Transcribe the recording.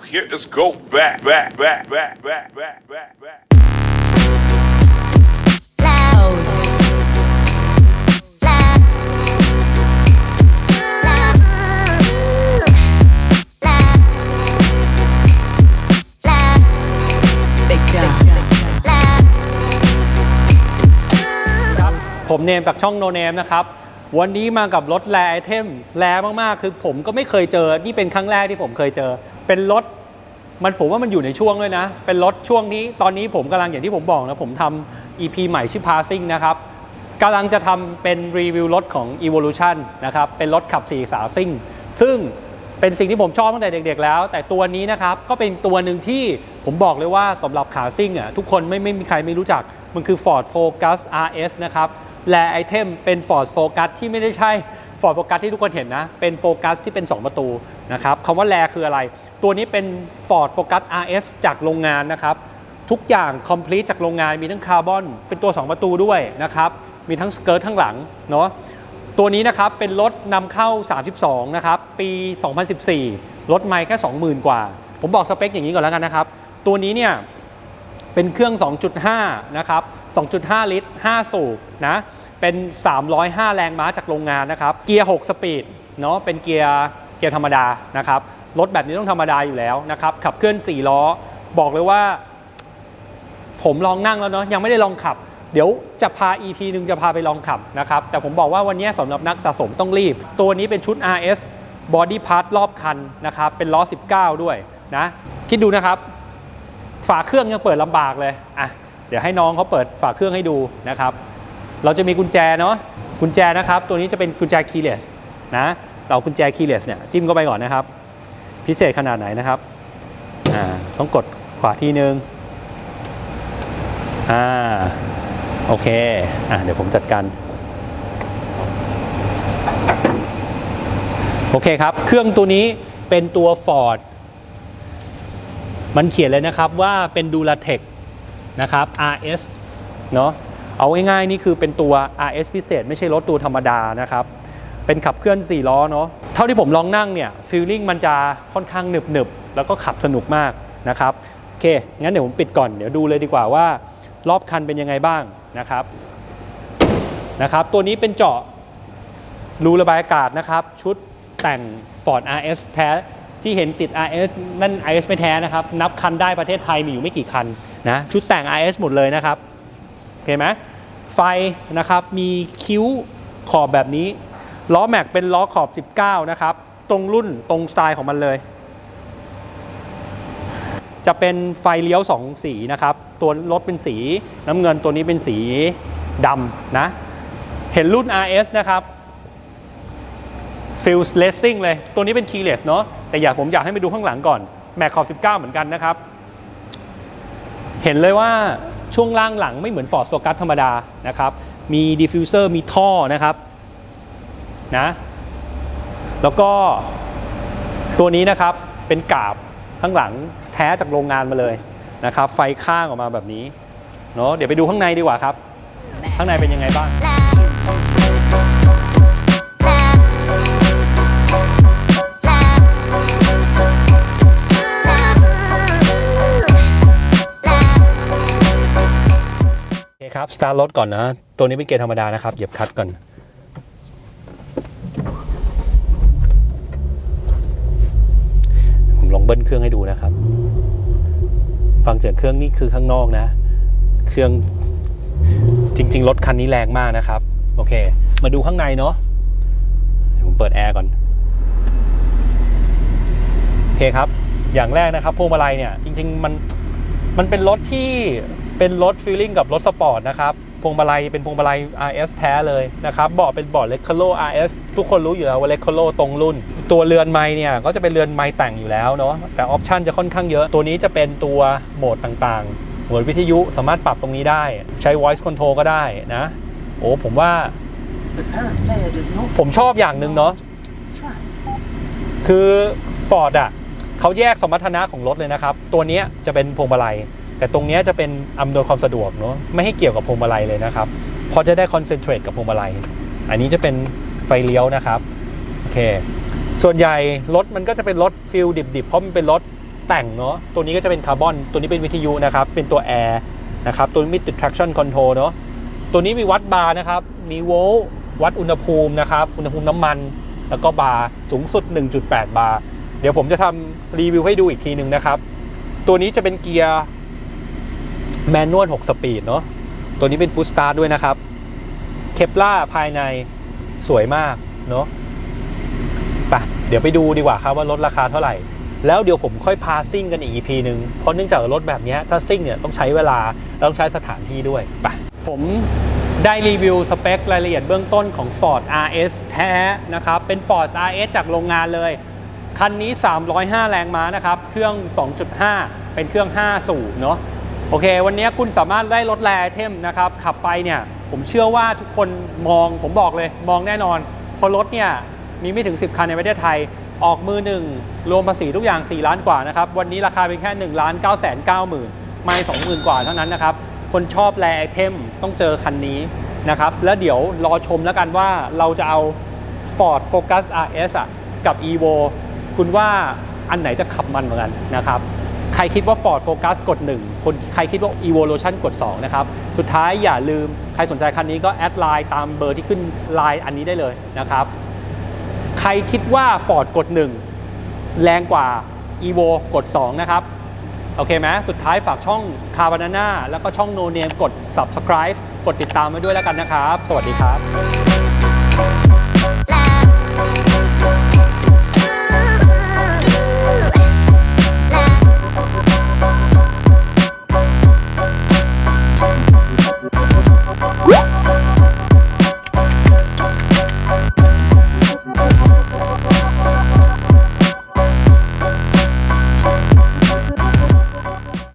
hear is go back, back, back, back, back, back, back, back. Big Dog. ผมเนมจากช่องโนเนมนะครับ วันนี้มากับรถแรไอเทมแรมากๆ คือผมก็ไม่เคยเจอ นี่เป็นครั้งแรกที่ผมเคยเจอ เป็นรถ มันผมว่ามันอยู่ในช่วงด้วยนะ เป็นรถช่วงนี้ ตอนนี้ผมกำลังอย่างที่ผมบอกนะ ผมทำ EP ใหม่ชื่อ Passing นะครับกำลังจะทำเป็นรีวิวรถของ Evolution นะครับ เป็นรถขับ4ขาซิ่ง ซึ่งเป็นสิ่งที่ผมชอบตั้งแต่เด็กๆแล้ว แต่ตัวนี้นะครับ ก็เป็นตัวหนึ่งที่ผมบอกเลยว่าสำหรับขาซิ่งอะทุกคนไม่ไม่มีใครไม่รู้จัก มันคือ Ford Focus RS นะครับ แลไอเทมเป็น Ford Focus ที่ไม่ได้ใช่ Ford Focus ที่ทุกคนเห็นนะ เป็นโฟกัสที่เป็น 2 ประตูนะครับคำว่าแลคืออะไร ตัวนี้เป็น Ford Focus RS จากโรงงานนะครับ ทุกอย่าง complete จากโรงงานมีทั้งคาร์บอนเป็นตัว 2 ประตูด้วยนะครับมีทั้งสเกิร์ตข้งหลังเนาะตัวนี้นะครับเป็นรถนำเข้า 32 นะครับ ปี 2014 รถไม่แค่ 20,000 กว่า ผมบอกสเปคอย่างนี้ก่อนแล้วกันนะครับ ตัวนี้เนี่ยเป็นเครื่อง 2.5 นะครับ 2.5 ลิตร 5 สูบนะเป็น 305 แรงม้าจากโรงงานนะครับ เกียร์ 6 สปีดเนาะเป็นเกียร์เกียร์ธรรมดานะครับรถแบบนี้ต้องธรรมดาอยู่แล้วนะครับ ขับเคลื่อน 4 ล้อ บอกเลยว่า ผมลองนั่งแล้วเนาะยังไม่ได้ลองขับ เดี๋ยวจะพา EP หนึ่งจะพาไปลองขับนะครับ แต่ผมบอกว่าวันนี้สำหรับนักสะสมต้องรีบ ตัวนี้เป็นชุด RS Body Part รอบคันนะครับ เป็นล้อ 19 ด้วยนะ คิดดูนะครับ ฝาเครื่องยังเปิดลำบากเลยอะ เดี๋ยวให้น้องเขาเปิดฝาเครื่องให้ดูนะครับ เราจะมีกุญแจเนาะกุญแจนะครับ ตัวนี้จะเป็นกุญแจ keyless นะเรากุญแจ keyless เนี่ยจิ้มเข้าไปก่อนนะครับ พิเศษขนาดไหนนะครับอ่าต้องกดขวาทีนึงอ่าโอเคอะเดี๋ยวผมจัดการโอเคครับ เครื่องตัวนี้เป็นตัว Ford มันเขียนเลยนะครับว่าเป็นดูลาเทค นะครับ RS เนาะเอาง่ายๆนี่คือเป็นตัว RS พิเศษ ไม่ใช่รถตัวธรรมดานะครับ เป็นขับเคลื่อน 4 ล้อเนาะเท่าที่ผมลองนั่งเนี่ยฟีลลิ่งมันจะค่อนข้างหนึบหนึบแล้วก็ขับสนุกมากนะครับโอเค งั้นเดี๋ยวผมปิดก่อนเดี๋ยวดูเลยดีกว่าว่ารอบคันเป็นยังไงบ้างนะครับนะครับ ตัวนี้เป็นเจาะรูระบายอากาศนะครับ ชุดแต่ง Ford RS แท้ที่เห็นติด RS นั่น RS ไม่แท้นะครับ นับคันได้ประเทศไทยมีอยู่ไม่กี่คัน นะชุดแต่ง RS หมดเลยนะครับโอเคไหมไฟนะครับมีคิ้วขอบแบบนี้ ล้อแม็กเป็นล้อขอบ 19 นะครับ ตรงรุ่นตรงสไตล์ของมันเลย จะเป็นไฟเลี้ยว 2 สีนะครับ ตัวรถเป็นสีน้ำเงินตัวนี้เป็นสีดำนะ เห็นรุ่น RS นะครับฟิลเลสซิ่งเลย ตัวนี้เป็น keyless เนาะแต่อยากผมอยากให้ไปดูข้างหลังก่อนแม็กขอบ 19 เหมือนกันนะครับ เห็นเลยว่าช่วงล่างหลังไม่เหมือน Ford Focus ธรรมดานะครับมีดิฟฟิวเซอร์มีท่อนะครับนะแล้วก็ตัวนี้นะครับเป็นกาบข้างหลังแท้จากโรงงานมาเลยนะครับ ไฟข้างออกมาแบบนี้เนาะเดี๋ยวไปดูข้างในดีกว่าครับ ข้างในเป็นยังไงบ้าง สตาร์ทรถก่อนนะ ตัวนี้เป็นเกียร์ธรรมดานะครับ เหยียบคลัตช์ก่อน ผมลองเบิ้ลเครื่องให้ดูนะครับ ฟังเสียงเครื่องนี่คือข้างนอกนะ เครื่องจริง ๆ รถคันนี้แรงมากนะครับ โอเค มาดูข้างในเนาะผมเปิดแอร์ก่อน โอเคครับ อย่างแรกนะครับพวงมาลัยเนี่ย จริง ๆ มันมันเป็นรถที่ เป็นรถฟีลลิ่งกับรถสปอร์ตนะครับพวงมาลัยเป็นพวงมาลัย RS แท้เลยนะครับเบาะเป็นเบาะ l e c o l o RS ทุกคนรู้อยู่แล้วว่า l e c o l o ตรงรุ่น ตัวเรือนไม้เนี่ยก็จะเป็นเรือนไม้แต่งอยู่แล้วเนาะแต่ออปชันจะค่อนข้างเยอะ ตัวนี้จะเป็นตัวโหมดต่างๆโหมดวิทยุสามารถปรับตรงนี้ได้ ใช้ voice control ก็ได้นะโอ้ผมว่า no... ผมชอบอย่างหนึ่งเนาะคือ Ford อะเขาแยกสมรรถนะของรถเลยนะครับ ตัวนี้จะเป็นพวงมาลัย แต่ตรงนี้จะเป็นอำนวยความสะดวกเนาะไม่ให้เกี่ยวกับพวงมาลัยเลยนะครับพอจะได้คอนเซนเทรตกับพวงมาลัย อันนี้จะเป็นไฟเลี้ยวนะครับโอเคส่วนใหญ่รถมันก็จะเป็นรถฟิลดิบๆ เพราะมันเป็นรถแต่งเนาะตัวนี้ก็จะเป็นคาร์บอน ตัวนี้เป็นวิทยุนะครับ เป็นตัวแอร์นะครับ ตัวนี้มีติด traction control เนาะตัวนี้มีวัดบาร์นะครับ มีโวลต์วัดอุณหภูมินะครับ อุณหภูมิน้ำมัน แล้วก็บาร์สูงสุด 1.8 บาร์ เดี๋ยวผมจะทำรีวิวให้ดูอีกทีหนึ่งนะครับ ตัวนี้จะเป็นเกียร์ แมนนวล6สปีดเนาะตัวนี้เป็นฟู s สตาร์ด้วยนะครับ เคปล่าภายในสวยมากเนาะไปเดี๋ยวไปดูดีกว่าครับว่าลดราคาเท่าไหร่ แล้วเดี๋ยวผมค่อยพาซิ่งกันอีก EP หนึ่งเพราะเนื่องจากรถแบบเนี้ยถ้าซิ่งเนี่ยต้องใช้เวลาแล้วต้องใช้สถานที่ด้วยไปผมได้รีวิวสเปครายละเอียดเบื้องต้นของ Ford RS แท้นะครับ เป็น Ford RS จากโรงงานเลย คันนี้ 305 แรงม้านะครับ เครื่อง 2.5 เป็นเครื่อง 5 สูบเนาะ โอเค วันนี้คุณสามารถได้รถแรไอเทมนะครับ ขับไปเนี่ย ผมเชื่อว่าทุกคนมอง ผมบอกเลย มองแน่นอน เพราะรถเนี่ย มีไม่ถึง 10 คันในประเทศไทย ออกมือหนึ่งรวมภาษีทุกอย่าง 4 ล้านกว่านะครับ วันนี้ราคาเป็นแค่1ล้าน9แสน9หมื่นไม่20,000 กว่าเท่านั้นนะครับ คนชอบแรไอเทมต้องเจอคันนี้นะครับ แล้วเดี๋ยวรอชมแล้วกันว่าเราจะเอา Ford Focus RS อะกับ Evo คุณว่าอันไหนจะขับมันเหมือนกันนะครับ รคิดว่า Ford Focus กด 1 คนใครคิดว่า Evolution กด 2 นะครับ สุดท้ายอย่าลืมใครสนใจคันนี้ก็แอดไลน์ตามเบอร์ที่ขึ้นไลน์อันนี้ได้เลยนะครับ ใครคิดว่า Ford กด 1 แรงกว่า Evo กด 2 นะครับ โอเคไหมสุดท้ายฝากช่อง c a r b a n a n a แล้วก็ช่อง No Name กด subscribe กดติดตามไว้ด้วยแล้วกันนะครับ สวัสดีครับ